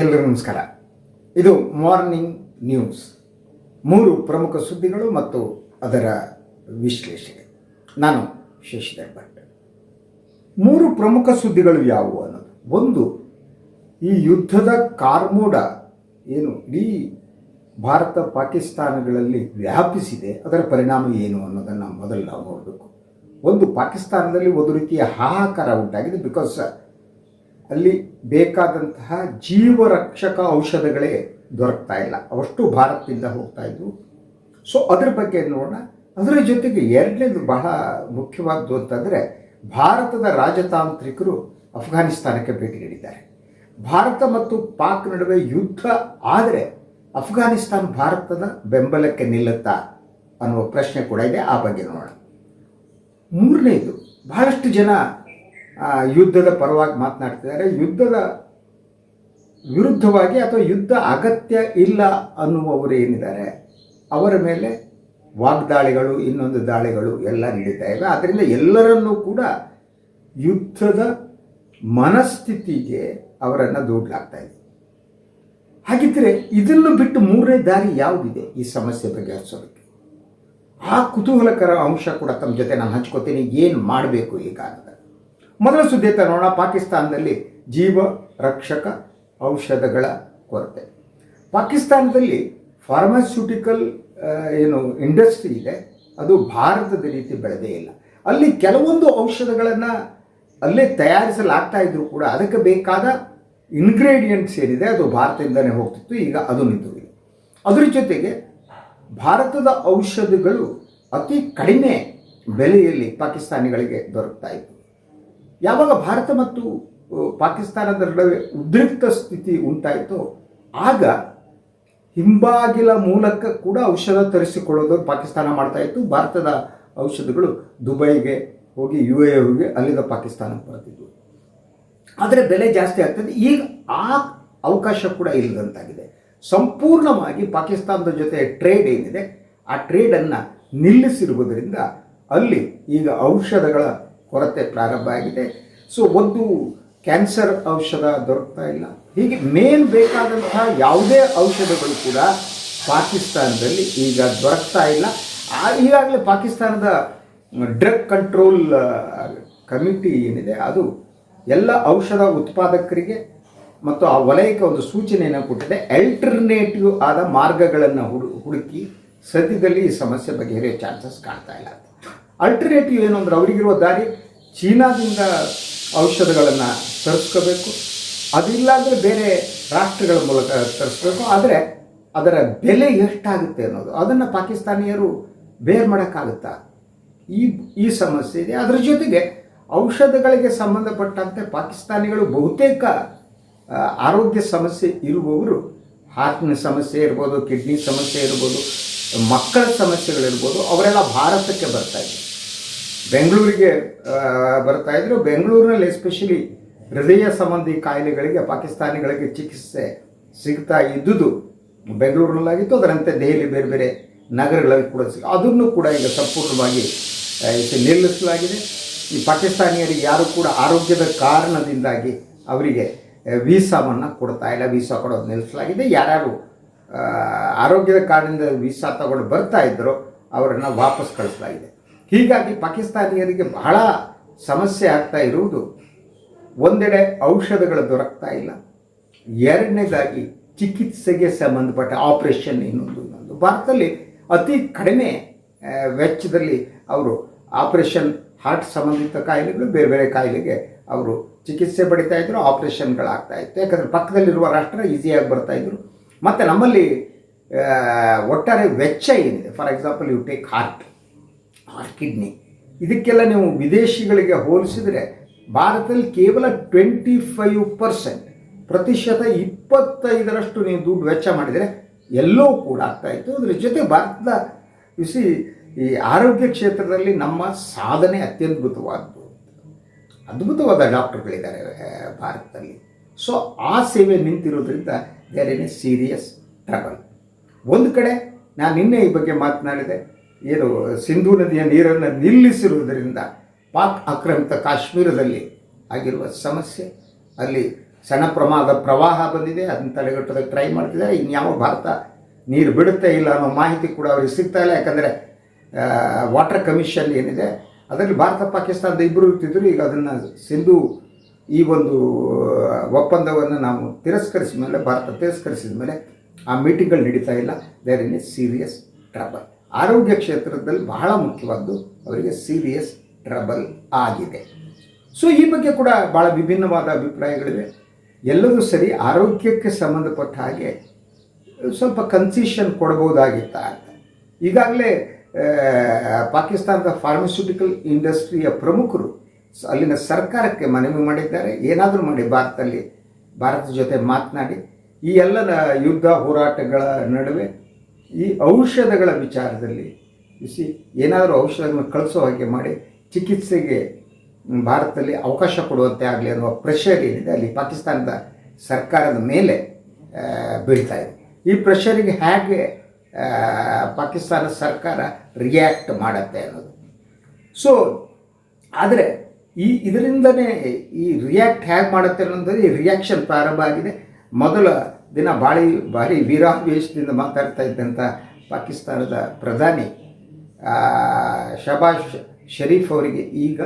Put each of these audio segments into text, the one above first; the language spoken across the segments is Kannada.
ಎಲ್ಲರಿಗೂ ನಮಸ್ಕಾರ. ಇದು ಮಾರ್ನಿಂಗ್ ನ್ಯೂಸ್ ಮೂರು ಪ್ರಮುಖ ಸುದ್ದಿಗಳು ಮತ್ತು ಅದರ ವಿಶ್ಲೇಷಣೆ. ನಾನು ಶಶಿಧರ್ ಭಟ್. ಮೂರು ಪ್ರಮುಖ ಸುದ್ದಿಗಳು ಯಾವುವು ಅನ್ನೋದು. ಒಂದು, ಈ ಯುದ್ಧದ ಕಾರ್ಮೋಡ ಏನು ಇಡೀ ಭಾರತ ಪಾಕಿಸ್ತಾನಗಳಲ್ಲಿ ವ್ಯಾಪಿಸಿದೆ, ಅದರ ಪರಿಣಾಮ ಏನು ಅನ್ನೋದನ್ನು ಮೊದಲು ನಾವು ನೋಡಬೇಕು. ಒಂದು, ಪಾಕಿಸ್ತಾನದಲ್ಲಿ ಒಂದು ರೀತಿಯ ಹಾಹಾಕಾರ ಉಂಟಾಗಿದೆ ಬಿಕಾಸ್ ಅಲ್ಲಿ ಬೇಕಾದಂತಹ ಜೀವರಕ್ಷಕ ಔಷಧಗಳೇ ದೊರಕ್ತಾ ಇಲ್ಲ. ಅವಷ್ಟು ಭಾರತದಿಂದ ಹೋಗ್ತಾ ಇದ್ವು. ಸೊ ಅದ್ರ ಬಗ್ಗೆ ನೋಡೋಣ. ಅದರ ಜೊತೆಗೆ ಎರಡನೇದು ಬಹಳ ಮುಖ್ಯವಾದ್ದು ಅಂತಂದರೆ ಭಾರತದ ರಾಜತಾಂತ್ರಿಕರು ಅಫ್ಘಾನಿಸ್ತಾನಕ್ಕೆ ಭೇಟಿ ನೀಡಿದ್ದಾರೆ. ಭಾರತ ಮತ್ತು ಪಾಕ್ ನಡುವೆ ಯುದ್ಧ ಆದರೆ ಅಫ್ಘಾನಿಸ್ತಾನ ಭಾರತದ ಬೆಂಬಲಕ್ಕೆ ನಿಲ್ಲುತ್ತಾ ಅನ್ನುವ ಪ್ರಶ್ನೆ ಕೂಡ ಇದೆ. ಆ ಬಗ್ಗೆ ನೋಡೋಣ. ಮೂರನೇದು, ಬಹಳಷ್ಟು ಜನ ಯುದ್ಧದ ಪರವಾಗಿ ಮಾತನಾಡ್ತಿದ್ದಾರೆ. ಯುದ್ಧದ ವಿರುದ್ಧವಾಗಿ ಅಥವಾ ಯುದ್ಧ ಅಗತ್ಯ ಇಲ್ಲ ಅನ್ನುವವರು ಏನಿದ್ದಾರೆ? ಅವರ ಮೇಲೆ ವಾಗ್ದಾಳಿಗಳು, ಇನ್ನೊಂದು ದಾಳಿಗಳು ಎಲ್ಲ ನಡೀತಾ ಇವೆ. ಆದ್ದರಿಂದ ಎಲ್ಲರನ್ನೂ ಕೂಡ ಯುದ್ಧದ ಮನಸ್ಥಿತಿಗೆ ಅವರನ್ನು ದೂಡ್ಲಾಗ್ತಾ ಇದೆ. ಹಾಗಿದ್ದರೆ ಇದನ್ನು ಬಿಟ್ಟು ಮೂರನೇ ದಾರಿ ಯಾವುದಿದೆ ಈ ಸಮಸ್ಯೆ ಬಗೆಹರಿಸೋದಕ್ಕೆ ಆ ಕುತೂಹಲಕರ ಅಂಶ ಕೂಡ ತಮ್ಮ ಜೊತೆ ನಾನು ಹಂಚ್ಕೋತೀನಿ. ಏನು ಮಾಡಬೇಕು ಈಗ ಮೊದಲ ಸುದ್ದಿ ನೋಡೋಣ. ಪಾಕಿಸ್ತಾನದಲ್ಲಿ ಜೀವ ರಕ್ಷಕ ಔಷಧಗಳ ಕೊರತೆ. ಪಾಕಿಸ್ತಾನದಲ್ಲಿ ಫಾರ್ಮಾಸ್ಯೂಟಿಕಲ್ ಏನು ಇಂಡಸ್ಟ್ರಿ ಇದೆ. ಅದು ಭಾರತದ ರೀತಿ ಬೆಳೆದೇ ಇಲ್ಲ. ಅಲ್ಲಿ ಕೆಲವೊಂದು ಔಷಧಗಳನ್ನು ಅಲ್ಲೇ ತಯಾರಿಸಲಾಗ್ತಾ ಇದ್ರೂ ಕೂಡ ಅದಕ್ಕೆ ಬೇಕಾದ ಇನ್ಗ್ರೀಡಿಯೆಂಟ್ಸ್ ಏನಿದೆ ಅದು ಭಾರತದಿಂದನೇ ಹೋಗ್ತಿತ್ತು. ಈಗ ಅದು ನಿಂತು ಅದರ ಜೊತೆಗೆ ಭಾರತದ ಔಷಧಗಳು ಅತಿ ಕಡಿಮೆ ಬೆಲೆಯಲ್ಲಿ ಪಾಕಿಸ್ತಾನಿಗಳಿಗೆ ದೊರಕ್ತಾ ಇತ್ತು. ಯಾವಾಗ ಭಾರತ ಮತ್ತು ಪಾಕಿಸ್ತಾನದ ನಡುವೆ ಉದ್ರಿಕ್ತ ಸ್ಥಿತಿ ಉಂಟಾಯಿತೋ, ಆಗ ಹಿಂಬಾಗಿಲ ಮೂಲಕ ಕೂಡ ಔಷಧ ತರಿಸಿಕೊಳ್ಳೋದು ಪಾಕಿಸ್ತಾನ ಮಾಡ್ತಾ ಇತ್ತು. ಭಾರತದ ಔಷಧಗಳು ದುಬೈಗೆ ಹೋಗಿ ಯು ಎ ಹೋಗಿ ಅಲ್ಲಿಂದ ಪಾಕಿಸ್ತಾನಕ್ಕೆ ಬರ್ತಿದ್ವು. ಆದರೆ ಬೆಲೆ ಜಾಸ್ತಿ ಆಗ್ತದೆ. ಈಗ ಆ ಅವಕಾಶ ಕೂಡ ಇಲ್ಲದಂತಾಗಿದೆ. ಸಂಪೂರ್ಣವಾಗಿ ಪಾಕಿಸ್ತಾನದ ಜೊತೆ ಟ್ರೇಡ್ ಏನಿದೆ, ಆ ಟ್ರೇಡನ್ನು ನಿಲ್ಲಿಸಿರುವುದರಿಂದ ಅಲ್ಲಿ ಈಗ ಔಷಧಗಳ ಕೊರತೆ ಪ್ರಾರಂಭ ಆಗಿದೆ. ಸೊ ಒಂದು ಕ್ಯಾನ್ಸರ್ ಔಷಧ ದೊರಕ್ತಾ ಇಲ್ಲ. ಹೀಗೆ ಮೇನ್ ಬೇಕಾದಂತಹ ಯಾವುದೇ ಔಷಧಗಳು ಕೂಡ ಪಾಕಿಸ್ತಾನದಲ್ಲಿ ಈಗ ದೊರಕ್ತಾ ಇಲ್ಲ. ಈಗಾಗಲೇ ಪಾಕಿಸ್ತಾನದ ಡ್ರಗ್ ಕಂಟ್ರೋಲ್ ಕಮಿಟಿ ಏನಿದೆ, ಅದು ಎಲ್ಲ ಔಷಧ ಉತ್ಪಾದಕರಿಗೆ ಮತ್ತು ಆ ವಲಯಕ್ಕೆ ಒಂದು ಸೂಚನೆಯನ್ನು ಕೊಟ್ಟಿದೆ. ಅಲ್ಟರ್ನೇಟಿವ್ ಆದ ಮಾರ್ಗಗಳನ್ನು ಹುಡು, ಹುಡುಕಿ ಸದ್ಯದಲ್ಲಿ ಈ ಸಮಸ್ಯೆ ಬಗೆಹರಿಯೋ ಚಾನ್ಸಸ್ ಕಾಣ್ತಾ ಇಲ್ಲ ಅಲ್ಟರ್ನೇಟಿವ್ ಏನು ಅಂದರೆ ಅವರಿಗಿರುವ ದಾರಿ ಚೀನಾದಿಂದ ಔಷಧಗಳನ್ನು ತರಿಸ್ಕೋಬೇಕು. ಅದಿಲ್ಲ ಅಂದರೆ ಬೇರೆ ರಾಷ್ಟ್ರಗಳ ಮೂಲಕ ತರಿಸ್ಬೇಕು. ಆದರೆ ಅದರ ಬೆಲೆ ಎಷ್ಟಾಗುತ್ತೆ ಅನ್ನೋದು, ಅದನ್ನು ಪಾಕಿಸ್ತಾನಿಯರು ಬೇರ್ ಮಾಡೋಕ್ಕಾಗುತ್ತಾ? ಈ ಈ ಸಮಸ್ಯೆ ಇದೆ. ಅದರ ಜೊತೆಗೆ ಔಷಧಗಳಿಗೆ ಸಂಬಂಧಪಟ್ಟಂತೆ ಪಾಕಿಸ್ತಾನಿಗಳು ಬಹುತೇಕ ಆರೋಗ್ಯ ಸಮಸ್ಯೆ ಇರುವವರು ಹಾರ್ಟ್ನ ಸಮಸ್ಯೆ ಇರ್ಬೋದು ಕಿಡ್ನಿ ಸಮಸ್ಯೆ ಇರ್ಬೋದು, ಮಕ್ಕಳ ಸಮಸ್ಯೆಗಳಿರ್ಬೋದು, ಅವರೆಲ್ಲ ಭಾರತಕ್ಕೆ ಬರ್ತಾ ಇದ್ರು ಬೆಂಗಳೂರಿಗೆ ಬರ್ತಾ ಇದ್ರು. ಬೆಂಗಳೂರಿನಲ್ಲಿ ಎಸ್ಪೆಷಲಿ ಹೃದಯ ಸಂಬಂಧಿ ಕಾಯಿಲೆಗಳಿಗೆ, ಪಾಕಿಸ್ತಾನಿಗಳಿಗೆ ಚಿಕಿತ್ಸೆ ಸಿಗ್ತಾ ಇದ್ದುದು ಬೆಂಗಳೂರಿನಲ್ಲಾಗಿತ್ತು. ಅದರಂತೆ ದೆಹಲಿ ಬೇರೆ ಬೇರೆ ನಗರಗಳಲ್ಲಿ ಕೂಡ ಸಿಗ, ಅದನ್ನು ಕೂಡ ಈಗ ಸಂಪೂರ್ಣವಾಗಿ ನಿಲ್ಲಿಸಲಾಗಿದೆ. ಈ ಪಾಕಿಸ್ತಾನಿಯರಿಗೆ ಯಾರು ಕೂಡ ಆರೋಗ್ಯದ ಕಾರಣದಿಂದಾಗಿ ಅವರಿಗೆ ವೀಸಾವನ್ನು ಕೊಡ್ತಾ ಇಲ್ಲ. ವೀಸಾ ಕೊಡೋದು ನಿಲ್ಲಿಸಲಾಗಿದೆ. ಯಾರ್ಯಾರು ಆರೋಗ್ಯದ ಕಾರಣದಿಂದ ವೀಸಾ ತಗೊಂಡು ಬರ್ತಾ ಇದ್ದರೋ ಅವರನ್ನು ವಾಪಸ್ ಕಳಿಸಲಾಗಿದೆ. ಹೀಗಾಗಿ ಪಾಕಿಸ್ತಾನಿಯರಿಗೆ ಬಹಳ ಸಮಸ್ಯೆ ಆಗ್ತಾ ಇರುವುದು. ಒಂದೆಡೆ ಔಷಧಗಳು ದೊರಕ್ತಾ ಇಲ್ಲ. ಎರಡನೇದಾಗಿ ಚಿಕಿತ್ಸೆಗೆ ಸಂಬಂಧಪಟ್ಟ ಆಪರೇಷನ್ ಇನ್ನೊಂದು ಇನ್ನೊಂದು. ಭಾರತದಲ್ಲಿ ಅತಿ ಕಡಿಮೆ ವೆಚ್ಚದಲ್ಲಿ ಅವರು ಆಪರೇಷನ್ ಹಾರ್ಟ್ ಸಂಬಂಧಿತ ಕಾಯಿಲೆಗಳು, ಬೇರೆ ಬೇರೆ ಕಾಯಿಲೆಗೆ ಅವರು ಚಿಕಿತ್ಸೆ ಪಡಿತಾ ಇದ್ದರು ಆಪರೇಷನ್ಗಳಾಗ್ತಾ ಇತ್ತು. ಯಾಕಂದರೆ ಪಕ್ಕದಲ್ಲಿರುವ ರಾಷ್ಟ್ರ ಈಸಿಯಾಗಿ ಬರ್ತಾ ಇದ್ರು. ಮತ್ತು ನಮ್ಮಲ್ಲಿ ಒಟ್ಟಾರೆ ವೆಚ್ಚ ಏನಿದೆ? For example you take heart. Or kidney. ಇದಕ್ಕೆಲ್ಲ ನೀವು ವಿದೇಶಿಗಳಿಗೆ ಹೋಲಿಸಿದರೆ ಭಾರತದಲ್ಲಿ ಕೇವಲ ಟ್ವೆಂಟಿ ಫೈವ್ ಪರ್ಸೆಂಟ್, ಪ್ರತಿಶತ ಇಪ್ಪತ್ತೈದರಷ್ಟು ನೀವು ದುಡ್ಡು ವೆಚ್ಚ ಮಾಡಿದರೆ ಎಲ್ಲೋ ಕೂಡ ಆಗ್ತಾ ಇತ್ತು. ಅದ್ರ ಜೊತೆ ಭಾರತದ ಬಿಸಿ ಈ ಆರೋಗ್ಯ ಕ್ಷೇತ್ರದಲ್ಲಿ ನಮ್ಮ ಸಾಧನೆ ಅತ್ಯದ್ಭುತವಾದ್ದು. ಅದ್ಭುತವಾದ ಡಾಕ್ಟರ್ಗಳಿದ್ದಾರೆ ಭಾರತದಲ್ಲಿ. ಸೊ ಆ ಸೇವೆ ನಿಂತಿರೋದ್ರಿಂದ there in a serious trouble ಒಂದು ಕಡೆ, ನಾನು ನಿನ್ನೆ ಈ ಬಗ್ಗೆ ಮಾತನಾಡಿದೆ ಏನು, ಸಿಂಧೂ ನದಿಯ ನೀರನ್ನು ನಿಲ್ಲಿಸಿರುವುದರಿಂದ ಪಾಕ್ ಆಕ್ರಮಿತ ಕಾಶ್ಮೀರದಲ್ಲಿ ಆಗಿರುವ ಸಮಸ್ಯೆ. ಅಲ್ಲಿ ಸಣ್ಣ ಪ್ರಮಾಣದ ಪ್ರವಾಹ ಬಂದಿದೆ, ಅದನ್ನು ತಡೆಗಟ್ಟೋದಕ್ಕೆ ಟ್ರೈ ಮಾಡ್ತಿದ್ದಾರೆ. ಇನ್ಯಾವ ಭಾರತ ನೀರು ಬಿಡುತ್ತೆ ಇಲ್ಲ ಅನ್ನೋ ಮಾಹಿತಿ ಕೂಡ ಅವ್ರಿಗೆ ಸಿಗ್ತಾ ಇಲ್ಲ. ಯಾಕಂದರೆ ವಾಟರ್ ಕಮಿಷನ್ ಏನಿದೆ, ಅದರಲ್ಲಿ ಭಾರತ, ಪಾಕಿಸ್ತಾನದ ಇಬ್ಬರು ಇರ್ತಿದ್ರು. ಈಗ ಅದನ್ನು ಸಿಂಧು ಈ ಒಂದು ಒಪ್ಪಂದವನ್ನು ನಾವು ತಿರಸ್ಕರಿಸಿದ ಮೇಲೆ ಭಾರತ ತಿರಸ್ಕರಿಸಿದ ಮೇಲೆ ಆ ಮೀಟಿಂಗ್ಗಳು ನಡೀತಾ ಇಲ್ಲ. There in a serious trouble ಆರೋಗ್ಯ ಕ್ಷೇತ್ರದಲ್ಲಿ ಬಹಳ ಮುಖ್ಯವಾದ್ದು ಅವರಿಗೆ ಸೀರಿಯಸ್ ಟ್ರಬಲ್ ಆಗಿದೆ. ಸೊ ಈ ಬಗ್ಗೆ ಕೂಡ ಭಾಳ ವಿಭಿನ್ನವಾದ ಅಭಿಪ್ರಾಯಗಳಿವೆ. ಎಲ್ಲವೂ ಸರಿ ಆರೋಗ್ಯಕ್ಕೆ ಸಂಬಂಧಪಟ್ಟ ಹಾಗೆ ಸ್ವಲ್ಪ ಕನ್ಸಿಷನ್ ಕೊಡ್ಬೋದಾಗಿತ್ತ ಅಂತ ಈಗಾಗಲೇ ಪಾಕಿಸ್ತಾನದ ಫಾರ್ಮಸ್ಯೂಟಿಕಲ್ ಇಂಡಸ್ಟ್ರಿಯ ಪ್ರಮುಖರು ಅಲ್ಲಿನ ಸರ್ಕಾರಕ್ಕೆ ಮನವಿ ಮಾಡಿದ್ದಾರೆ. ಏನಾದರೂ ಮಾಡಿ ಭಾರತದಲ್ಲಿ, ಭಾರತದ ಜೊತೆ ಮಾತನಾಡಿ. ಈ ಎಲ್ಲ ಯುದ್ಧ ಹೋರಾಟಗಳ ನಡುವೆ ಈ ಔಷಧಗಳ ವಿಚಾರದಲ್ಲಿ ಬಿಸಿ ಏನಾದರೂ ಔಷಧಗಳನ್ನು ಕಳಿಸೋ ಹಾಗೆ ಮಾಡಿ ಚಿಕಿತ್ಸೆಗೆ ಭಾರತದಲ್ಲಿ ಅವಕಾಶ ಕೊಡುವಂತೆ ಆಗಲಿ ಅನ್ನುವ ಪ್ರೆಷರ್ ಏನಿದೆ, ಅಲ್ಲಿ ಪಾಕಿಸ್ತಾನದ ಸರ್ಕಾರದ ಮೇಲೆ ಬೀಳ್ತಾ ಇದೆ. ಈ ಪ್ರೆಷರಿಗೆ ಹೇಗೆ ಪಾಕಿಸ್ತಾನ ಸರ್ಕಾರ ರಿಯಾಕ್ಟ್ ಮಾಡತ್ತೆ ಅನ್ನೋದು. ಸೊ ಆದರೆ ಈ ಇದರಿಂದನೇ ಈ ರಿಯಾಕ್ಟ್ ಹೇಗೆ ಮಾಡುತ್ತೆ ಅನ್ನೋದು ಈ ರಿಯಾಕ್ಷನ್ ಪ್ರಾರಂಭ ಆಗಿದೆ. ಮೊದಲ ದಿನ ಭಾರಿ ಭಾರಿ ವೀರಾವೇಶದಿಂದ ಮಾತಾಡ್ತಾ ಇದ್ದಂಥ ಪಾಕಿಸ್ತಾನದ ಪ್ರಧಾನಿ ಶಬಾಜ್ ಶಬಾಷ್ ಶರೀಫ್ ಅವರಿಗೆ ಈಗ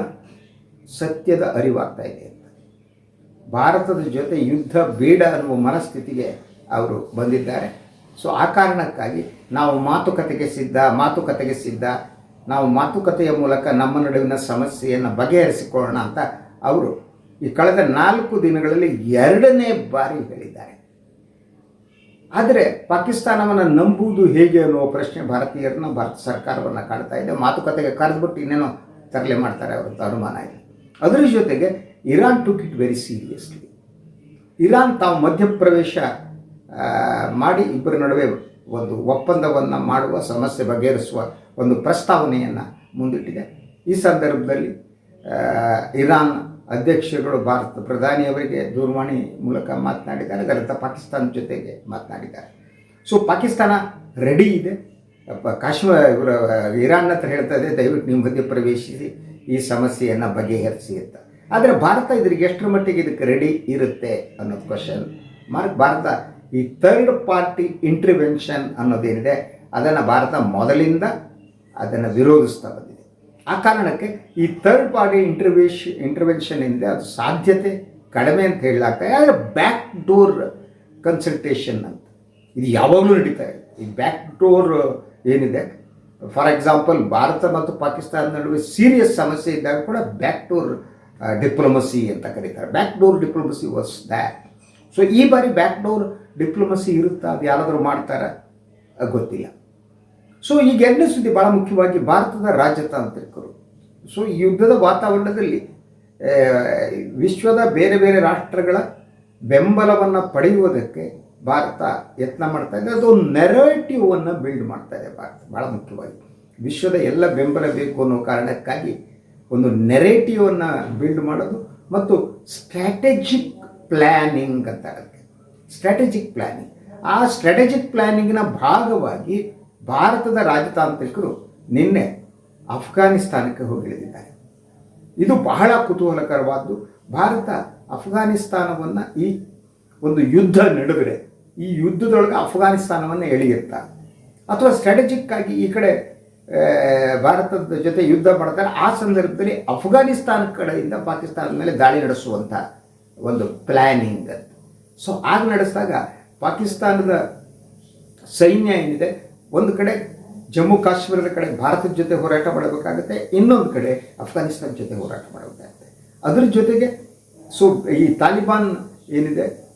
ಸತ್ಯದ ಅರಿವಾಗ್ತಾ ಇದೆ ಅಂತ. ಭಾರತದ ಜೊತೆ ಯುದ್ಧ ಬೇಡ ಅನ್ನುವ ಮನಸ್ಥಿತಿಗೆ ಅವರು ಬಂದಿದ್ದಾರೆ. ಸೊ, ಆ ಕಾರಣಕ್ಕಾಗಿ ನಾವು ಮಾತುಕತೆಗೆ ಸಿದ್ಧ ಮಾತುಕತೆಗೆ ಸಿದ್ಧ, ನಾವು ಮಾತುಕತೆಯ ಮೂಲಕ ನಮ್ಮ ನಡುವಿನ ಸಮಸ್ಯೆಯನ್ನು ಬಗೆಹರಿಸಿಕೊಳ್ಳೋಣ ಅಂತ ಅವರು ಈ ಕಳೆದ ನಾಲ್ಕು ದಿನಗಳಲ್ಲಿ ಎರಡನೇ ಬಾರಿ ಹೇಳಿದ್ದಾರೆ. ಆದರೆ ಪಾಕಿಸ್ತಾನವನ್ನು ನಂಬುವುದು ಹೇಗೆ ಅನ್ನುವ ಪ್ರಶ್ನೆ ಭಾರತೀಯರನ್ನ ಭಾರತ ಸರ್ಕಾರವನ್ನು ಕಾಡ್ತಾ ಇದೆ. ಮಾತುಕತೆಗೆ ಕರೆದ್ಬಿಟ್ಟು ಇನ್ನೇನೋ ತರಲೆ ಮಾಡ್ತಾರೆ ಅವ್ರ ಅನುಮಾನ ಇದೆ. ಅದರ ಜೊತೆಗೆ Iran took it very seriously Iran ತಾವು ಮಧ್ಯಪ್ರವೇಶ ಮಾಡಿ ಇಬ್ಬರ ನಡುವೆ ಒಂದು ಒಪ್ಪಂದವನ್ನು ಮಾಡುವ, ಸಮಸ್ಯೆ ಬಗೆಹರಿಸುವ ಒಂದು ಪ್ರಸ್ತಾವನೆಯನ್ನು ಮುಂದಿಟ್ಟಿದೆ. ಈ ಸಂದರ್ಭದಲ್ಲಿ ಇರಾನ್ ಅಧ್ಯಕ್ಷರುಗಳು ಭಾರತ ಪ್ರಧಾನಿಯವರಿಗೆ ದೂರವಾಣಿ ಮೂಲಕ ಮಾತನಾಡಿದ್ದಾರೆ ಅದರಂತ ಪಾಕಿಸ್ತಾನ ಜೊತೆಗೆ ಮಾತನಾಡಿದ್ದಾರೆ. ಸೊ ಪಾಕಿಸ್ತಾನ ರೆಡಿ ಇದೆ. ಕಾಶ್ಮೀರ ಇರಾನ್ ಹತ್ರ ಹೇಳ್ತಾ ಇದೆ ದಯವಿಟ್ಟು ನೀವು ಮಧ್ಯ ಪ್ರವೇಶಿಸಿ, ಈ ಸಮಸ್ಯೆಯನ್ನು ಬಗೆಹರಿಸಿ ಅಂತ. ಆದರೆ ಭಾರತ ಇದ್ರಿಗೆ ಎಷ್ಟರ ಮಟ್ಟಿಗೆ ಇದಕ್ಕೆ ರೆಡಿ ಇರುತ್ತೆ ಅನ್ನೋದು ಕ್ವಶನ್ ಮಾರ್ಕ್ ಭಾರತ ಈ ಥರ್ಡ್ ಪಾರ್ಟಿ ಇಂಟ್ರಿವೆನ್ಷನ್ ಅನ್ನೋದೇನಿದೆ, ಅದನ್ನು ಭಾರತ ಮೊದಲಿಂದ ಅದನ್ನು ವಿರೋಧಿಸ್ತಾ ಆ ಕಾರಣಕ್ಕೆ ಈ ಥರ್ಡ್ ಪಾರ್ಟಿ ಇಂಟರ್ವೇಶ್ ಇಂಟರ್ವೆನ್ಷನ್ ಇದೆ ಅದು ಸಾಧ್ಯತೆ ಕಡಿಮೆ ಅಂತ ಹೇಳಲಾಗ್ತದೆ ಆದರೆ ಬ್ಯಾಕ್ ಡೋರ್ ಕನ್ಸಲ್ಟೇಷನ್ ಅಂತ. ಇದು ಯಾವಾಗಲೂ ನಡೀತಾ ಇದೆ. ಈ ಬ್ಯಾಕ್ ಡೋರ್ ಏನಿದೆ? ಫಾರ್ ಎಕ್ಸಾಂಪಲ್ ಭಾರತ ಮತ್ತು ಪಾಕಿಸ್ತಾನ ನಡುವೆ ಸೀರಿಯಸ್ ಸಮಸ್ಯೆ ಇದ್ದಾಗ ಕೂಡ ಬ್ಯಾಕ್ ಡೋರ್ ಡಿಪ್ಲೊಮಸಿ ಅಂತ ಕರೀತಾರೆ. Back door diplomacy was that so ಈ ಬಾರಿ ಬ್ಯಾಕ್ ಡೋರ್ ಡಿಪ್ಲೊಮಸಿ ಇರುತ್ತಾ? ಅದು ಯಾರಾದರೂ ಮಾಡ್ತಾರಾ? ಗೊತ್ತಿಲ್ಲ. ಸೊ ಈಗ ಎರಡನೇ ಸುದ್ದಿ ಭಾಳ ಮುಖ್ಯವಾಗಿ ಭಾರತದ ರಾಜತಾಂತ್ರಿಕರು. ಸೊ ಈ ಯುದ್ಧದ ವಾತಾವರಣದಲ್ಲಿ ವಿಶ್ವದ ಬೇರೆ ಬೇರೆ ರಾಷ್ಟ್ರಗಳ ಬೆಂಬಲವನ್ನು ಪಡೆಯುವುದಕ್ಕೆ ಭಾರತ ಯತ್ನ ಮಾಡ್ತಾ ಇದೆ. ಅದು ನೆರೇಟಿವನ್ನು ಬಿಲ್ಡ್ ಮಾಡ್ತಾ ಇದೆ ಭಾರತ ಭಾಳ ಮುಖ್ಯವಾಗಿ. ವಿಶ್ವದ ಎಲ್ಲ ಬೆಂಬಲ ಬೇಕು ಅನ್ನೋ ಕಾರಣಕ್ಕಾಗಿ ಒಂದು ನೆರೇಟಿವನ್ನು ಬಿಲ್ಡ್ ಮಾಡೋದು ಮತ್ತು ಸ್ಟ್ರಾಟಜಿಕ್ ಪ್ಲ್ಯಾನಿಂಗ್ ಅಂತ ಅದಕ್ಕೆ ಸ್ಟ್ರಾಟಜಿಕ್ ಪ್ಲ್ಯಾನಿಂಗ್ ಆ ಸ್ಟ್ರಾಟಜಿಕ್ ಪ್ಲ್ಯಾನಿಂಗ್ನ ಭಾಗವಾಗಿ ಭಾರತದ ರಾಜತಾಂತ್ರಿಕರು ನಿನ್ನೆ ಅಫ್ಘಾನಿಸ್ತಾನಕ್ಕೆ ಹೋಗಿಳಿದಿದ್ದಾರೆ. ಇದು ಬಹಳ ಕುತೂಹಲಕರವಾದ್ದು. ಭಾರತ ಅಫ್ಘಾನಿಸ್ತಾನವನ್ನು ಈ ಒಂದು ಯುದ್ಧ ನಡುವೆ ಈ ಯುದ್ಧದೊಳಗೆ ಅಫ್ಘಾನಿಸ್ತಾನವನ್ನು ಎಳೆಯುತ್ತಾ? ಅಥವಾ ಸ್ಟ್ರಾಟಜಿಕ್ ಆಗಿ ಈ ಕಡೆ ಭಾರತದ ಜೊತೆ ಯುದ್ಧ ಮಾಡ್ತಾರೆ. ಆ ಸಂದರ್ಭದಲ್ಲಿ ಅಫ್ಘಾನಿಸ್ತಾನ ಕಡೆಯಿಂದ ಪಾಕಿಸ್ತಾನದ ಮೇಲೆ ದಾಳಿ ನಡೆಸುವಂಥ ಒಂದು ಪ್ಲ್ಯಾನಿಂಗ್ ಸೊ ಆಗ ನಡೆಸಿದಾಗ ಪಾಕಿಸ್ತಾನದ ಸೈನ್ಯ ಏನಿದೆ? ಒಂದು ಕಡೆ ಜಮ್ಮು ಕಾಶ್ಮೀರದ ಕಡೆ ಭಾರತದ ಜೊತೆ ಹೋರಾಟ ಮಾಡಬೇಕಾಗುತ್ತೆ, ಇನ್ನೊಂದು ಕಡೆ ಅಫ್ಘಾನಿಸ್ತಾನ ಜೊತೆ ಹೋರಾಟ ಮಾಡಬೇಕಾಗುತ್ತೆ. ಅದ್ರ ಜೊತೆಗೆ ಸೊ, ಈ ತಾಲಿಬಾನ್ ಏನಿದೆ,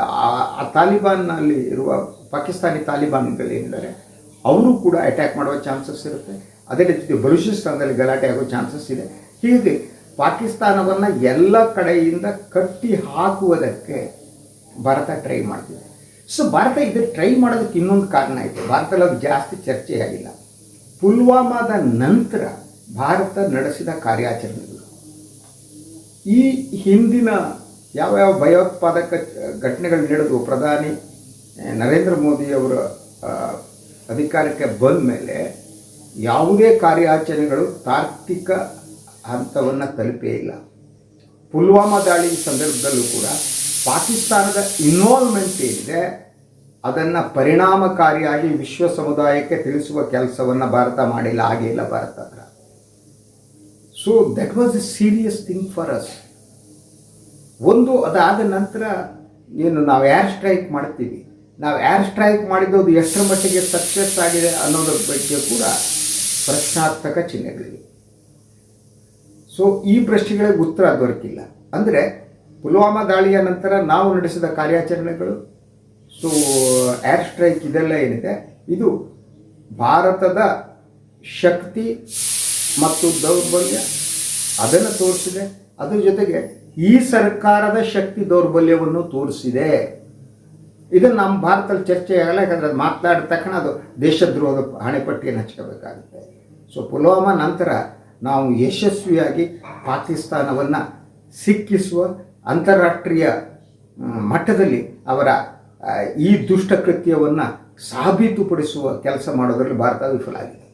ಆ- ತಾಲಿಬಾನ್ನಲ್ಲಿ ಇರುವ ಪಾಕಿಸ್ತಾನಿ ತಾಲಿಬಾನ್ಗಳೇನಿದ್ದಾರೆ ಅವರು ಕೂಡ ಅಟ್ಯಾಕ್ ಮಾಡುವ ಚಾನ್ಸಸ್ ಇರುತ್ತೆ. ಅದೇ ರೀತಿ ಬಲೂಚಿಸ್ತಾನದಲ್ಲಿ ಗಲಾಟೆ ಆಗೋ ಚಾನ್ಸಸ್ ಇದೆ. ಹೀಗೆ ಪಾಕಿಸ್ತಾನವನ್ನು ಎಲ್ಲ ಕಡೆಯಿಂದ ಕಟ್ಟಿ ಹಾಕುವುದಕ್ಕೆ ಭಾರತ ಟ್ರೈ ಮಾಡ್ತಿದೆ. ಸೊ ಭಾರತ ಇದು ಟ್ರೈ ಮಾಡೋದಕ್ಕೆ ಇನ್ನೊಂದು ಕಾರಣ ಇದೆ ಭಾರತದಲ್ಲಿ ಅದು ಜಾಸ್ತಿ ಚರ್ಚೆ ಆಗಿಲ್ಲ. ಪುಲ್ವಾಮಾದ ನಂತರ ಭಾರತ ನಡೆಸಿದ ಕಾರ್ಯಾಚರಣೆಗಳು. ಈ ಹಿಂದಿನ ಯಾವ ಯಾವ ಭಯೋತ್ಪಾದಕ ಘಟನೆಗಳು ನಡೆದು ಪ್ರಧಾನಿ ನರೇಂದ್ರ ಮೋದಿ ಅವರ ಅಧಿಕಾರಕ್ಕೆ ಬಂದ ಮೇಲೆ ಯಾವುದೇ ಕಾರ್ಯಾಚರಣೆಗಳು ತಾರ್ಕಿಕ ಹಂತವನ್ನು ತಲುಪೇ ಇಲ್ಲ. ಪುಲ್ವಾಮಾ ದಾಳಿ ಸಂದರ್ಭದಲ್ಲೂ ಕೂಡ ಪಾಕಿಸ್ತಾನದ ಇನ್ವಾಲ್ವ್ಮೆಂಟ್ ಏನಿದೆ, ಅದನ್ನು ಪರಿಣಾಮಕಾರಿಯಾಗಿ ವಿಶ್ವ ಸಮುದಾಯಕ್ಕೆ ತಿಳಿಸುವ ಕೆಲಸವನ್ನು ಭಾರತ ಮಾಡಿಲ್ಲ, ಹಾಗೆ ಇಲ್ಲ ಭಾರತ ಹತ್ರ. So that was a serious thing for us ಒಂದು ಅದಾದ ನಂತರ ಏನು, ನಾವು ಏರ್ ಸ್ಟ್ರೈಕ್ ಮಾಡ್ತೀವಿ. ನಾವು ಏರ್ ಸ್ಟ್ರೈಕ್ ಮಾಡಿದ್ದು ಎಷ್ಟರ ಮಟ್ಟಿಗೆ ಸಕ್ಸಸ್ ಆಗಿದೆ ಅನ್ನೋದ್ರ ಬಗ್ಗೆ ಕೂಡ ಪ್ರಶ್ನಾರ್ಥಕ ಚಿಹ್ನೆಗಳಿವೆ. ಸೊ ಈ ಪ್ರಶ್ನೆಗಳಿಗೆ ಉತ್ತರ ದೊರಕಿಲ್ಲ. ಅಂದರೆ ಪುಲ್ವಾಮಾ ದಾಳಿಯ ನಂತರ ನಾವು ನಡೆಸಿದ ಕಾರ್ಯಾಚರಣೆಗಳು, ಸೊ ಏರ್ ಸ್ಟ್ರೈಕ್ ಇದೆಲ್ಲ ಏನಿದೆ? ಇದು ಭಾರತದ ಶಕ್ತಿ ಮತ್ತು ದೌರ್ಬಲ್ಯ ಅದನ್ನು ತೋರಿಸಿದೆ. ಅದರ ಜೊತೆಗೆ ಈ ಸರ್ಕಾರದ ಶಕ್ತಿ ದೌರ್ಬಲ್ಯವನ್ನು ತೋರಿಸಿದೆ. ಇದು ನಮ್ಮ ಭಾರತದಲ್ಲಿ ಚರ್ಚೆ ಆಗಲ್ಲ, ಯಾಕಂದರೆ ಅದು ಮಾತನಾಡಿದ ತಕ್ಷಣ ಅದು ದೇಶದ್ರೋಹದ ಹಣೆಪಟ್ಟಿಯನ್ನು ಹಚ್ಕೋಬೇಕಾಗುತ್ತೆ. ಸೊ, ಪುಲ್ವಾಮಾ ನಂತರ ನಾವು ಯಶಸ್ವಿಯಾಗಿ ಪಾಕಿಸ್ತಾನವನ್ನು ಸಿಕ್ಕಿಸುವ ಅಂತಾರಾಷ್ಟ್ರೀಯ ಮಟ್ಟದಲ್ಲಿ ಅವರ ಈ ಈ ದುಷ್ಟಕೃತ್ಯವನ್ನು ಸಾಬೀತುಪಡಿಸುವ ಕೆಲಸ ಮಾಡೋದರಲ್ಲಿ ಭಾರತ ವಿಫಲ ಆಗಿದೆ.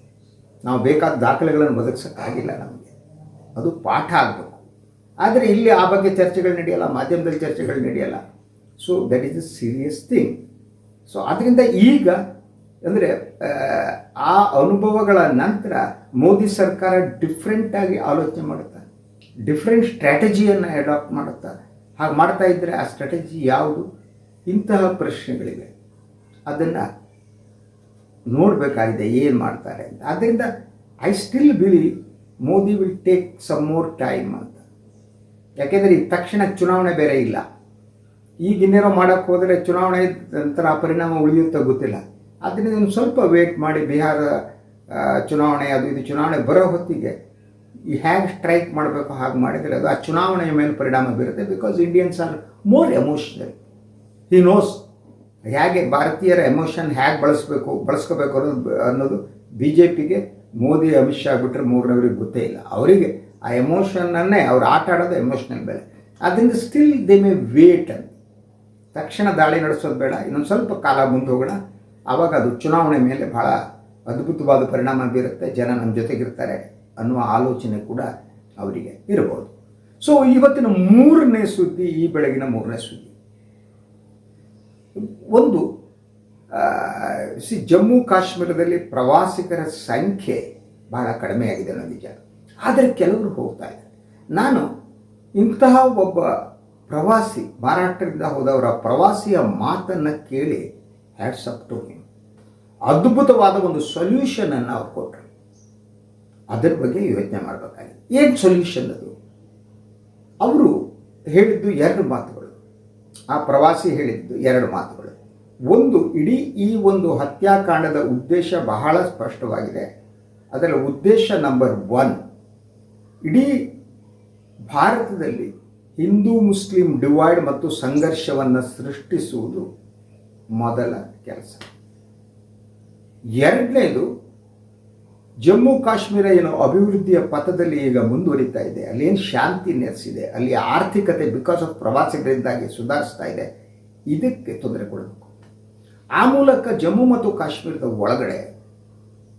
ನಾವು ಬೇಕಾದ ದಾಖಲೆಗಳನ್ನು ಒದಗಿಸೋಕ್ಕಾಗಿಲ್ಲ ನಮಗೆ. ಅದು ಪಾಠ ಆಗಬೇಕು. ಆದರೆ ಇಲ್ಲಿ ಆ ಬಗ್ಗೆ ಚರ್ಚೆಗಳು ನಡೆಯಲ್ಲ, ಮಾಧ್ಯಮದಲ್ಲಿ ಚರ್ಚೆಗಳು ನಡೆಯಲ್ಲ. So that is a serious thing so ಆದ್ದರಿಂದ ಈಗ, ಅಂದರೆ, ಆ ಅನುಭವಗಳ ನಂತರ ಮೋದಿ ಸರ್ಕಾರ ಡಿಫ್ರೆಂಟಾಗಿ ಆಲೋಚನೆ ಮಾಡುತ್ತೆ ಡಿಫ್ರೆಂಟ್ ಸ್ಟ್ರಾಟಜಿಯನ್ನು ಅಡಾಪ್ಟ್ ಮಾಡುತ್ತಾ ಹಾಗೆ ಮಾಡ್ತಾ ಇದ್ದರೆ ಆ ಸ್ಟ್ರಾಟಜಿ ಯಾವುದು? ಇಂತಹ ಪ್ರಶ್ನೆಗಳಿವೆ. ಅದನ್ನು ನೋಡಬೇಕಾಗಿದೆ ಏನು ಮಾಡ್ತಾರೆ ಅಂತ. ಆದ್ದರಿಂದ I still believe Modi will take some more time ಅಂತ. ಯಾಕೆಂದರೆ ಈ ತಕ್ಷಣ ಚುನಾವಣೆ ಬೇರೆ ಇಲ್ಲ. ಈಗ ಇನ್ನೇನೋ ಮಾಡೋಕ್ಕೆ ಹೋದರೆ ಚುನಾವಣೆ ನಂತರ ಪರಿಣಾಮ ಉಳಿಯುತ್ತೋ ಗೊತ್ತಿಲ್ಲ. ಆದ್ದರಿಂದ ಸ್ವಲ್ಪ ವೇಟ್ ಮಾಡಿ ಬಿಹಾರ ಚುನಾವಣೆ, ಅದು ಇದು ಚುನಾವಣೆ ಬರೋ ಹೊತ್ತಿಗೆ ಈ ಹ್ಯಾಂಗ್ ಸ್ಟ್ರೈಕ್ ಮಾಡಬೇಕು, ಹಾಗೆ ಮಾಡಿದರೆ ಅದು ಆ ಚುನಾವಣೆಯ ಮೇಲೆ ಪರಿಣಾಮ ಬೀರುತ್ತೆ because Indians are more emotional he knows ಹೇಗೆ ಭಾರತೀಯರ ಎಮೋಷನ್ ಹೇಗೆ ಬಳಸಬೇಕು, ಬಳಸ್ಕೋಬೇಕು ಅನ್ನೋದು ಅನ್ನೋದು ಬಿ ಜೆ ಪಿಗೆ ಮೋದಿ, ಅಮಿತ್ ಶಾ ಬಿಟ್ಟರೆ ಮೂರನವ್ರಿಗೆ ಗೊತ್ತೇ ಇಲ್ಲ. ಅವರಿಗೆ ಆ ಎಮೋಷನನ್ನೇ ಅವ್ರು ಆಟ ಆಡೋದು ಎಮೋಷನಲ್ ಮೇಲೆ ಅದರಿಂದ ಸ್ಟಿಲ್ ದೇ ಮೇ ವೇಟ್ ಅಂತ ತಕ್ಷಣ ದಾಳಿ ನಡೆಸೋದು ಬೇಡ, ಇನ್ನೊಂದು ಸ್ವಲ್ಪ ಕಾಲ ಮುಂದೆ ಹೋಗೋಣ. ಆವಾಗ ಅದು ಚುನಾವಣೆ ಮೇಲೆ ಭಾಳ ಅದ್ಭುತವಾದ ಪರಿಣಾಮ ಬೀರುತ್ತೆ, ಜನ ನಮ್ಮ ಜೊತೆಗಿರ್ತಾರೆ. ಅನ್ನುವ ಆಲೋಚನೆ ಕೂಡ ಅವರಿಗೆ ಇರಬಹುದು. ಸೊ ಇವತ್ತಿನ ಮೂರನೇ ಸುದ್ದಿ ಈ ಬೆಳಗಿನ ಮೂರನೇ ಸುದ್ದಿ. ಒಂದು ಸಿ ಜಮ್ಮು ಕಾಶ್ಮೀರದಲ್ಲಿ ಪ್ರವಾಸಿಗರ ಸಂಖ್ಯೆ ಬಹಳ ಕಡಿಮೆಯಾಗಿದೆ ಅನ್ನೋ ನಿಜ ಆದರೆ ಕೆಲವರು ಹೋಗ್ತಾ ಇದ್ದಾರೆ. ನಾನು ಇಂತಹ ಒಬ್ಬ ಪ್ರವಾಸಿ ಮಹಾರಾಷ್ಟ್ರದಿಂದ ಹೋದವರ ಪ್ರವಾಸಿಯ ಮಾತನ್ನು ಕೇಳಿ ಹ್ಯಾಟ್ಸ್ ಅಪ್ ಟು ಹಿಮ್. ಅದ್ಭುತವಾದ ಒಂದು ಸೊಲ್ಯೂಷನನ್ನು ಅವ್ರು ಕೊಟ್ಟರು ಅದರ ಬಗ್ಗೆ ಯೋಚನೆ ಮಾಡಬೇಕಾಗಿದೆ. ಏನು ಸೊಲ್ಯೂಷನ್ ಅದು? ಅವರು ಹೇಳಿದ್ದು ಎರಡು ಮಾತುಗಳು. ಆ ಪ್ರವಾಸಿ ಹೇಳಿದ್ದು ಎರಡು ಮಾತುಗಳು. ಒಂದು ಇಡೀ ಈ ಒಂದು ಹತ್ಯಾಕಾಂಡದ ಉದ್ದೇಶ ಬಹಳ ಸ್ಪಷ್ಟವಾಗಿದೆ. ಅದರ ಉದ್ದೇಶ ನಂಬರ್ ಒನ್ ಇಡೀ ಭಾರತದಲ್ಲಿ ಹಿಂದೂ, ಮುಸ್ಲಿಂ, ಡಿವೈಡ್ ಮತ್ತು ಸಂಘರ್ಷವನ್ನು ಸೃಷ್ಟಿಸುವುದು ಮೊದಲ ಕೆಲಸ. ಎರಡನೇದು ಜಮ್ಮು ಕಾಶ್ಮೀರ ಏನು ಅಭಿವೃದ್ಧಿಯ ಪಥದಲ್ಲಿ ಈಗ ಮುಂದುವರಿತಾ ಇದೆ. ಅಲ್ಲಿ ಏನು ಶಾಂತಿ ನೆಲೆಸಿದೆ? ಅಲ್ಲಿ ಆರ್ಥಿಕತೆ ಬಿಕಾಸ್ ಆಫ್ ಪ್ರವಾಸಿಗರಿಂದಾಗಿ ಸುಧಾರಿಸ್ತಾ ಇದೆ. ಇದಕ್ಕೆ ತೊಂದರೆ ಕೊಡಬೇಕು. ಆ ಮೂಲಕ ಜಮ್ಮು ಮತ್ತು ಕಾಶ್ಮೀರದ ಒಳಗಡೆ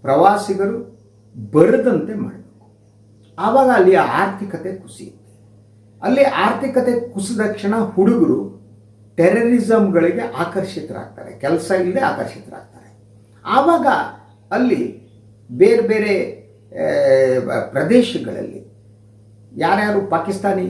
ಪ್ರವಾಸಿಗರು ಬರದಂತೆ ಮಾಡಬೇಕು. ಆವಾಗ ಅಲ್ಲಿ ಆರ್ಥಿಕತೆ ಕುಸಿಯುತ್ತೆ. ಅಲ್ಲಿ ಆರ್ಥಿಕತೆ ಕುಸಿದ ಕ್ಷಣ ಹುಡುಗರು ಟೆರರಿಸಮ್ಗಳಿಗೆ ಆಕರ್ಷಿತರಾಗ್ತಾರೆ. ಕೆಲಸ ಇಲ್ಲದೆ ಆಕರ್ಷಿತರಾಗ್ತಾರೆ. ಆವಾಗ ಅಲ್ಲಿ ಬೇರೆ ಬೇರೆ ಪ್ರದೇಶಗಳಲ್ಲಿ ಯಾರ್ಯಾರು ಪಾಕಿಸ್ತಾನಿ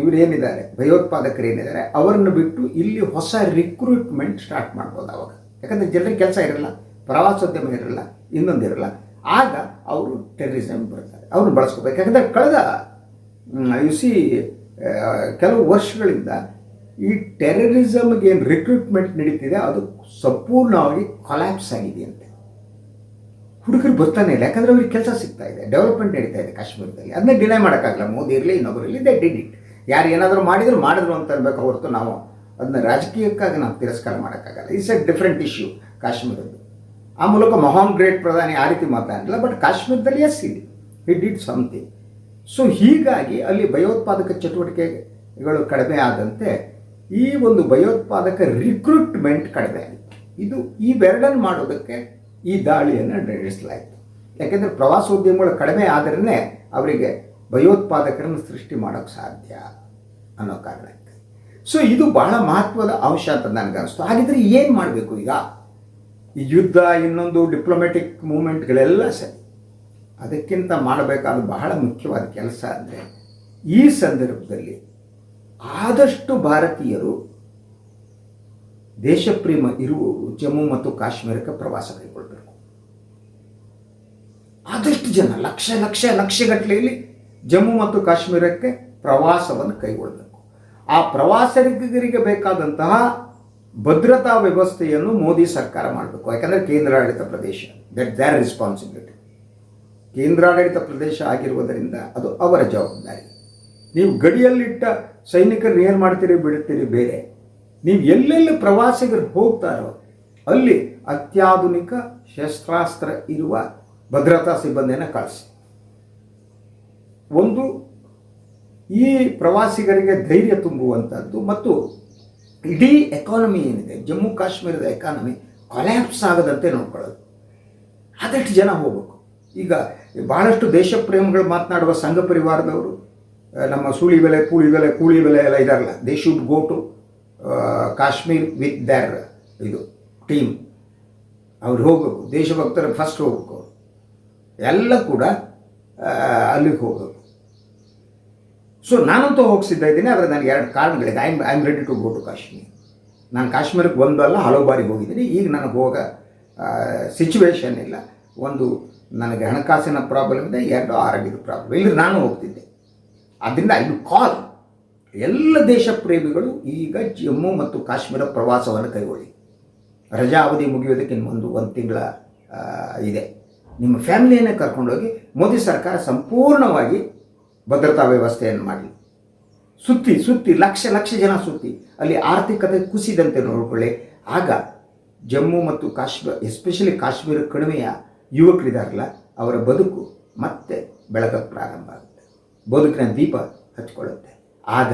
ಇವರೇನಿದ್ದಾರೆ ಭಯೋತ್ಪಾದಕರು ಏನಿದ್ದಾರೆ, ಅವರನ್ನು ಬಿಟ್ಟು ಇಲ್ಲಿ ಹೊಸ ರಿಕ್ರೂಟ್ಮೆಂಟ್ ಸ್ಟಾರ್ಟ್ ಮಾಡ್ಬೋದು ಅವಾಗ. ಯಾಕಂದರೆ ಜನರಿಗೆ ಕೆಲಸ ಇರಲ್ಲ, ಪ್ರವಾಸೋದ್ಯಮ ಇರಲ್ಲ ಇನ್ನೊಂದಿರಲ್ಲ ಆಗ ಅವರು ಟೆರರಿಸಮ್ ಬರ್ತಾರೆ. ಅವ್ರನ್ನ ಬಳಸ್ಕೋಬೇಕು. ಯಾಕಂದರೆ ಕಳೆದ ಯು ಸಿ ಕೆಲವು ವರ್ಷಗಳಿಂದ ಈ ಟೆರರಿಸಮ್ಗೆ ಏನು ರಿಕ್ರೂಟ್ಮೆಂಟ್ ನಡೀತಿದೆ, ಅದು ಸಂಪೂರ್ಣವಾಗಿ ಕೊಲ್ಯಾಪ್ಸ್ ಆಗಿದೆಯಂತೆ ಹುಡುಗರು ಬರ್ತಾನೆ ಇಲ್ಲ. ಯಾಕಂದ್ರೆ ಅವ್ರಿಗೆ ಕೆಲಸ ಸಿಗ್ತಾ ಇದೆ. ಡೆವಲಪ್ಮೆಂಟ್ ನಡೀತಾ ಇದೆ ಕಾಶ್ಮೀರದಲ್ಲಿ. ಅದನ್ನ ಡಿನೈ ಮಾಡೋಕ್ಕಾಗಲ್ಲ. ಮೋದಿ ಇರಲಿ ಇನ್ನೊಬ್ಬರು ಇರಲಿ ದೇ ಡಿಡ್ ಇಟ್ ಯಾರು ಏನಾದರೂ ಮಾಡಿದ್ರು ಮಾಡಿದ್ರು ಅಂತ ಅನ್ಬೇಕು ಹೊರತು ನಾವು ಅದನ್ನ ರಾಜಕೀಯಕ್ಕಾಗಿ ನಾವು ತಿರಸ್ಕಾರ ಮಾಡೋಕ್ಕಾಗಲ್ಲ. ಇಟ್ಸ್ ಎ ಡಿಫ್ರೆಂಟ್ ಇಶ್ಯೂ ಕಾಶ್ಮೀರದ್ದು. ಆ ಮೂಲಕ ಮಹಾನ್ ಗ್ರೇಟ್ ಪ್ರಧಾನಿ ಆ ರೀತಿ ಮಾತಾಡಲಿಲ್ಲ ಬಟ್ ಕಾಶ್ಮೀರದಲ್ಲಿ ಎಸ್ ಇದೆ ಇಟ್ ಡಿಡ್ ಸಮಥಿಂಗ್ ಸೊ ಹೀಗಾಗಿ ಅಲ್ಲಿ ಭಯೋತ್ಪಾದಕ ಚಟುವಟಿಕೆಗಳು ಕಡಿಮೆ ಆದಂತೆ ಈ ಒಂದು ಭಯೋತ್ಪಾದಕ ರಿಕ್ರೂಟ್ಮೆಂಟ್ ಕಡಿಮೆ ಇದು ಇವೆರಡನ್ನು ಮಾಡೋದಕ್ಕೆ ಈ ದಾಳಿಯನ್ನು ನಡೆಸಲಾಯಿತು. ಯಾಕೆಂದರೆ ಪ್ರವಾಸೋದ್ಯಮಗಳು ಕಡಿಮೆ ಆದ್ರೇ ಅವರಿಗೆ ಭಯೋತ್ಪಾದಕರನ್ನು ಸೃಷ್ಟಿ ಮಾಡೋಕ್ಕೆ ಸಾಧ್ಯ ಅನ್ನೋ ಕಾರಣಕ್ಕೆ ಸೊ ಇದು ಬಹಳ ಮಹತ್ವದ ಅಂಶ ಅಂತ ನನಗೆ ಅನಿಸ್ತು. ಹಾಗಿದ್ರೆ ಏನು ಮಾಡಬೇಕು ಈಗ? ಈ ಯುದ್ಧ, ಇನ್ನೊಂದು ಡಿಪ್ಲೊಮ್ಯಾಟಿಕ್ ಮೂಮೆಂಟ್ಗಳೆಲ್ಲ ಸರಿ. ಅದಕ್ಕಿಂತ ಮಾಡಬೇಕಾದ ಬಹಳ ಮುಖ್ಯವಾದ ಕೆಲಸ ಅಂದರೆ ಈ ಸಂದರ್ಭದಲ್ಲಿ ಆದಷ್ಟು ಭಾರತೀಯರು ದೇಶಪ್ರೇಮ ಇರುವವರು ಜಮ್ಮು ಮತ್ತು ಕಾಶ್ಮೀರಕ್ಕೆ ಪ್ರವಾಸ ಕೈಗೊಳ್ಳಬೇಕು. ಆದಷ್ಟು ಜನ ಲಕ್ಷ ಲಕ್ಷ, ಲಕ್ಷಗಟ್ಟಲೆಯಲ್ಲಿ ಜಮ್ಮು ಮತ್ತು ಕಾಶ್ಮೀರಕ್ಕೆ ಪ್ರವಾಸವನ್ನು ಕೈಗೊಳ್ಳಬೇಕು. ಆ ಪ್ರವಾಸಿಗರಿಗೆ ಬೇಕಾದಂತಹ ಭದ್ರತಾ ವ್ಯವಸ್ಥೆಯನ್ನು ಮೋದಿ ಸರ್ಕಾರ ಮಾಡಬೇಕು. ಯಾಕಂದರೆ ಕೇಂದ್ರಾಡಳಿತ ಪ್ರದೇಶ ದಟ್ ದ್ಯಾರ್ ರೆಸ್ಪಾನ್ಸಿಬಿಲಿಟಿ ಕೇಂದ್ರಾಡಳಿತ ಪ್ರದೇಶ ಆಗಿರುವುದರಿಂದ ಅದು ಅವರ ಜವಾಬ್ದಾರಿ. ನೀವು ಗಡಿಯಲ್ಲಿಟ್ಟ ಸೈನಿಕರನ್ನ ಏನು ಮಾಡ್ತೀರಿ? ಬಿಡುತ್ತೀರಿ ಬೇರೆ. ನೀವು ಎಲ್ಲೆಲ್ಲಿ ಪ್ರವಾಸಿಗರು ಹೋಗ್ತಾರೋ ಅಲ್ಲಿ ಅತ್ಯಾಧುನಿಕ ಶಸ್ತ್ರಾಸ್ತ್ರ ಇರುವ ಭದ್ರತಾ ಸಿಬ್ಬಂದಿಯನ್ನು ಕಳಿಸಿ. ಒಂದು, ಈ ಪ್ರವಾಸಿಗರಿಗೆ ಧೈರ್ಯ ತುಂಬುವಂಥದ್ದು ಮತ್ತು ಇಡೀ ಎಕಾನಮಿ ಏನಿದೆ, ಜಮ್ಮು ಕಾಶ್ಮೀರದ ಎಕಾನಮಿ ಕೊಲ್ಯಾಪ್ಸ್ ಆಗದಂತೆ ನೋಡ್ಕೊಳ್ಳೋದು. ಆದಷ್ಟು ಜನ ಹೋಗಬೇಕು. ಈಗ ಭಾಳಷ್ಟು ದೇಶ ಪ್ರೇಮಿಗಳು ಮಾತನಾಡುವ ಸಂಘ ಪರಿವಾರದವರು, ನಮ್ಮ ಸೂಳಿ ಬೆಲೆ ಕೂಳಿ ಬೆಲೆ ಕೂಳಿ ಬೆಲೆ ಎಲ್ಲ ಇದಾರಲ್ಲ they should Kashmir with their ಇದು ಟೀಮ್. ಅವ್ರು ಹೋಗಬೇಕು, ದೇಶಭಕ್ತರು ಫಸ್ಟ್ ಹೋಗಬೇಕು ಎಲ್ಲ ಕೂಡ ಅಲ್ಲಿಗೆ ಹೋಗಬೇಕು. ಸೊ ನಾನಂತೂ ಹೋಗಿ ಇದ್ದೀನಿ ಆದರೆ ನನಗೆ ಎರಡು ಕಾರಣಗಳಿದೆ. I I am ready to go to Kashmir ನಾನು ಕಾಶ್ಮೀರಕ್ಕೆ ಒಂದಲ್ಲ ಹಲವು ಬಾರಿ ಹೋಗಿದ್ದೀನಿ. ಈಗ ನನಗೆ ಹೋಗ ಸಿಚುವೇಶನ್ ಇಲ್ಲ. ಒಂದು, ನನಗೆ ಹಣಕಾಸಿನ ಪ್ರಾಬ್ಲಮ್ ಇದೆ, ಎರಡು, ಆರೋಗ್ಯದ ಪ್ರಾಬ್ಲಮ್ ಇಲ್ಲಿ ನಾನು ಹೋಗ್ತಿದ್ದೆ. ಅದರಿಂದ ಐ ಕಾಲ್ ಎಲ್ಲ ದೇಶ ಪ್ರೇಮಿಗಳು ಈಗ ಜಮ್ಮು ಮತ್ತು ಕಾಶ್ಮೀರ ಪ್ರವಾಸವನ್ನು ಕೈಗೊಳ್ಳಿ. ರಜಾ ಅವಧಿ ಮುಗಿಯೋದಕ್ಕೆ ಇನ್ನೊಂದು ಒಂದು ತಿಂಗಳ ಇದೆ. ನಿಮ್ಮ ಫ್ಯಾಮಿಲಿಯನ್ನೇ ಕರ್ಕೊಂಡೋಗಿ ಮೋದಿ ಸರ್ಕಾರ ಸಂಪೂರ್ಣವಾಗಿ ಭದ್ರತಾ ವ್ಯವಸ್ಥೆಯನ್ನು ಮಾಡಿ ಸುತ್ತಿ ಸುತ್ತಿ, ಲಕ್ಷ ಲಕ್ಷ ಜನ ಸುತ್ತಿ, ಅಲ್ಲಿ ಆರ್ಥಿಕತೆ ಕುಸಿದಂತೆ ನೋಡಿಕೊಳ್ಳಿ. ಆಗ ಜಮ್ಮು ಮತ್ತು ಕಾಶ್ಮೀರ, ಎಸ್ಪೆಷಲಿ ಕಾಶ್ಮೀರ ಕಣಿವೆಯ ಯುವಕರಿದಾರಲ್ಲ, ಅವರ ಬದುಕು ಮತ್ತೆ ಬೆಳಗಕ್ಕೆ ಪ್ರಾರಂಭ ಆಗುತ್ತೆ. ಬದುಕಿನ ದೀಪ ಹಚ್ಕೊಳ್ಳುತ್ತೆ. ಆಗ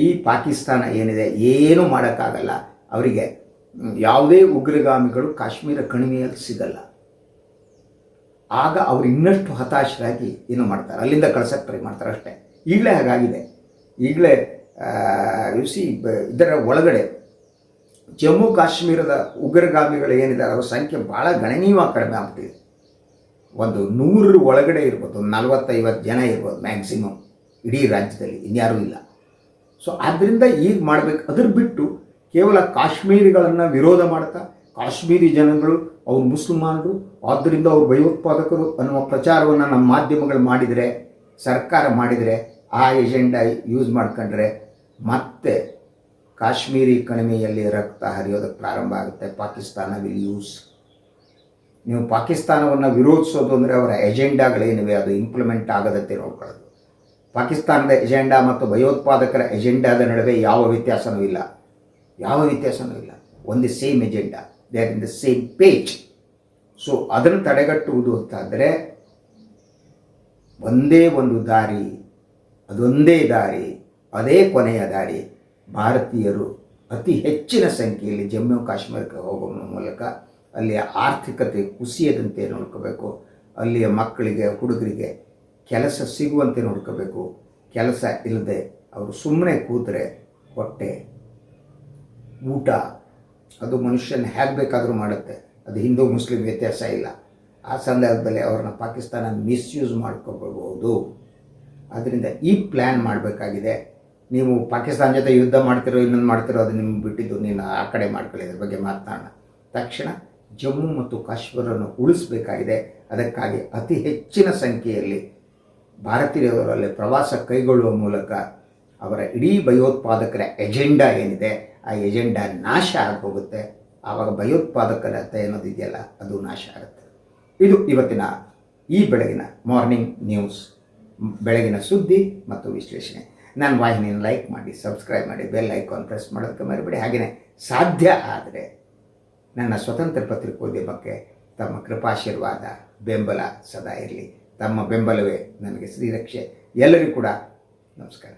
ಈ ಪಾಕಿಸ್ತಾನ ಏನಿದೆ, ಏನೂ ಮಾಡೋಕ್ಕಾಗಲ್ಲ. ಅವರಿಗೆ ಯಾವುದೇ ಉಗ್ರಗಾಮಿಗಳು ಕಾಶ್ಮೀರ ಕಣಿವೆಯಲ್ಲಿ ಸಿಗಲ್ಲ. ಆಗ ಅವರು ಇನ್ನಷ್ಟು ಹತಾಶರಾಗಿ ಏನು ಮಾಡ್ತಾರೆ? ಅಲ್ಲಿಂದ ಕಳ್ಸಕ್ಕೆ ಟ್ರೈ ಮಾಡ್ತಾರೆ ಅಷ್ಟೇ. ಈಗಲೇ ಹಾಗಾಗಿದೆ. ಈಗಲೇ ಸಿ ಇದರ ಒಳಗಡೆ ಜಮ್ಮು ಕಾಶ್ಮೀರದ ಉಗ್ರಗಾಮಿಗಳು ಏನಿದ್ದಾರೆ, ಅವರ ಸಂಖ್ಯೆ ಭಾಳ ಗಣನೀಯವಾಗಿ ಕಡಿಮೆ ಆಗ್ಬಿಟ್ಟಿದೆ. ಒಂದು ನೂರರ ಒಳಗಡೆ ಇರ್ಬೋದು, ನಲ್ವತ್ತೈವತ್ತು ಜನ ಇರ್ಬೋದು ಮ್ಯಾಕ್ಸಿಮಮ್ ಇಡೀ ರಾಜ್ಯದಲ್ಲಿ, ಇನ್ಯಾರೂ ಇಲ್ಲ. ಸೊ ಆದ್ದರಿಂದ ಈಗ ಮಾಡಬೇಕು. ಅದ್ರ ಬಿಟ್ಟು ಕೇವಲ ಕಾಶ್ಮೀರಿಗಳನ್ನು ವಿರೋಧ ಮಾಡ್ತಾ, ಕಾಶ್ಮೀರಿ ಜನಗಳು, ಅವ್ರು ಮುಸಲ್ಮಾನರು ಆದ್ದರಿಂದ ಅವ್ರು ಭಯೋತ್ಪಾದಕರು ಅನ್ನುವ ಪ್ರಚಾರವನ್ನು ನಮ್ಮ ಮಾಧ್ಯಮಗಳು ಮಾಡಿದರೆ, ಸರ್ಕಾರ ಮಾಡಿದರೆ, ಆ ಎಜೆಂಡಾ ಯೂಸ್ ಮಾಡ್ಕೊಂಡ್ರೆ ಮತ್ತೆ ಕಾಶ್ಮೀರಿ ಕಣಿವೆಯಲ್ಲಿ ರಕ್ತ ಹರಿಯೋದಕ್ಕೆ ಪ್ರಾರಂಭ ಆಗುತ್ತೆ. ಪಾಕಿಸ್ತಾನ ವಿಲ್ ಯೂಸ್ ನೀವು ಪಾಕಿಸ್ತಾನವನ್ನು ವಿರೋಧಿಸೋದು ಅಂದರೆ ಅವರ ಎಜೆಂಡಾಗಳೇನಿವೆ ಅದು ಇಂಪ್ಲಿಮೆಂಟ್ ಆಗದಂತೆ ನೋಡ್ಕೊಳ್ಳೋದು. ಪಾಕಿಸ್ತಾನದ ಎಜೆಂಡಾ ಮತ್ತು ಭಯೋತ್ಪಾದಕರ ಎಜೆಂಡಾದ ನಡುವೆ ಯಾವ ವ್ಯತ್ಯಾಸವೂ ಇಲ್ಲ. ಯಾವ ವ್ಯತ್ಯಾಸವೂ ಇಲ್ಲ. ಒಂದು same agenda they are in the same page so ಅದನ್ನು ತಡೆಗಟ್ಟುವುದು ಅಂತಾದರೆ ಒಂದೇ ಒಂದು ದಾರಿ, ಅದೊಂದೇ ದಾರಿ, ಅದೇ ಕೊನೆಯ ದಾರಿ. ಭಾರತೀಯರು ಅತಿ ಹೆಚ್ಚಿನ ಸಂಖ್ಯೆಯಲ್ಲಿ ಜಮ್ಮು ಕಾಶ್ಮೀರಕ್ಕೆ ಹೋಗುವ ಮೂಲಕ ಅಲ್ಲಿಯ ಆರ್ಥಿಕತೆ ಕುಸಿಯದಂತೆ ನೋಡ್ಕೋಬೇಕು. ಅಲ್ಲಿಯ ಮಕ್ಕಳಿಗೆ, ಹುಡುಗರಿಗೆ ಕೆಲಸ ಸಿಗುವಂತೆ ನೋಡ್ಕೋಬೇಕು. ಕೆಲಸ ಇಲ್ಲದೆ ಅವರು ಸುಮ್ಮನೆ ಕೂತರೆ ಹೊಟ್ಟೆ ಊಟ, ಅದು ಮನುಷ್ಯನ ಹೇಗೆ ಬೇಕಾದರೂ ಮಾಡುತ್ತೆ. ಅದು ಹಿಂದೂ ಮುಸ್ಲಿಂ ವ್ಯತ್ಯಾಸ ಇಲ್ಲ. ಆ ಸಂದರ್ಭದಲ್ಲಿ ಅವ್ರನ್ನ ಪಾಕಿಸ್ತಾನ ಮಿಸ್ಯೂಸ್ ಮಾಡ್ಕೋಬಹುದು. ಆದ್ದರಿಂದ ಈ ಪ್ಲ್ಯಾನ್ ಮಾಡಬೇಕಾಗಿದೆ. ನೀವು ಪಾಕಿಸ್ತಾನ ಜೊತೆ ಯುದ್ಧ ಮಾಡ್ತಿರೋ, ಇನ್ನೊಂದು ಮಾಡ್ತಿರೋ, ಅದು ನಿಮ್ಗೆ ಬಿಟ್ಟಿದ್ದು ನೀನು ಆ ಕಡೆ ಮಾಡ್ಕೊಳ್ಳಿ, ಇದ್ರ ಬಗ್ಗೆ ಮಾತನಾಡೋಣ. ತಕ್ಷಣ ಜಮ್ಮು ಮತ್ತು ಕಾಶ್ಮೀರವನ್ನು ಉಳಿಸಬೇಕಾಗಿದೆ. ಅದಕ್ಕಾಗಿ ಅತಿ ಹೆಚ್ಚಿನ ಸಂಖ್ಯೆಯಲ್ಲಿ ಭಾರತೀಯರಲ್ಲಿ ಪ್ರವಾಸ ಕೈಗೊಳ್ಳುವ ಮೂಲಕ ಅವರ ಇಡೀ ಭಯೋತ್ಪಾದಕರ ಎಜೆಂಡಾ ಏನಿದೆ, ಆ ಎಜೆಂಡಾ ನಾಶ ಆಗೋಗುತ್ತೆ ಆವಾಗ ಭಯೋತ್ಪಾದಕರತೆ ಅನ್ನೋದಿದೆಯಲ್ಲ ಅದು ನಾಶ ಆಗುತ್ತೆ. ಇದು ಇವತ್ತಿನ ಈ ಬೆಳಗಿನ ಮಾರ್ನಿಂಗ್ ನ್ಯೂಸ್ ಬೆಳಗಿನ ಸುದ್ದಿ ಮತ್ತು ವಿಶ್ಲೇಷಣೆ. ನಾನು ವಾಹಿನಿಯನ್ನು ಲೈಕ್ ಮಾಡಿ ಸಬ್ಸ್ಕ್ರೈಬ್ ಮಾಡಿ ಬೆಲ್ ಐಕಾನ್ ಪ್ರೆಸ್ ಮಾಡೋದಕ್ಕೆ ಮರಿಬೇಡಿ. ಹಾಗೆಯೇ ಸಾಧ್ಯ ಆದರೆ ನನ್ನ ಸ್ವತಂತ್ರ ಪತ್ರಿಕೋದ್ಯಮಕ್ಕೆ ತಮ್ಮ ಕೃಪಾಶೀರ್ವಾದ, ಬೆಂಬಲ ಸದಾ ಇರಲಿ. ತಮ್ಮ ಬೆಂಬಲವೇ ನನಗೆ ಶ್ರೀರಕ್ಷೆ. ಎಲ್ಲರಿಗೂ ಕೂಡ ನಮಸ್ಕಾರ.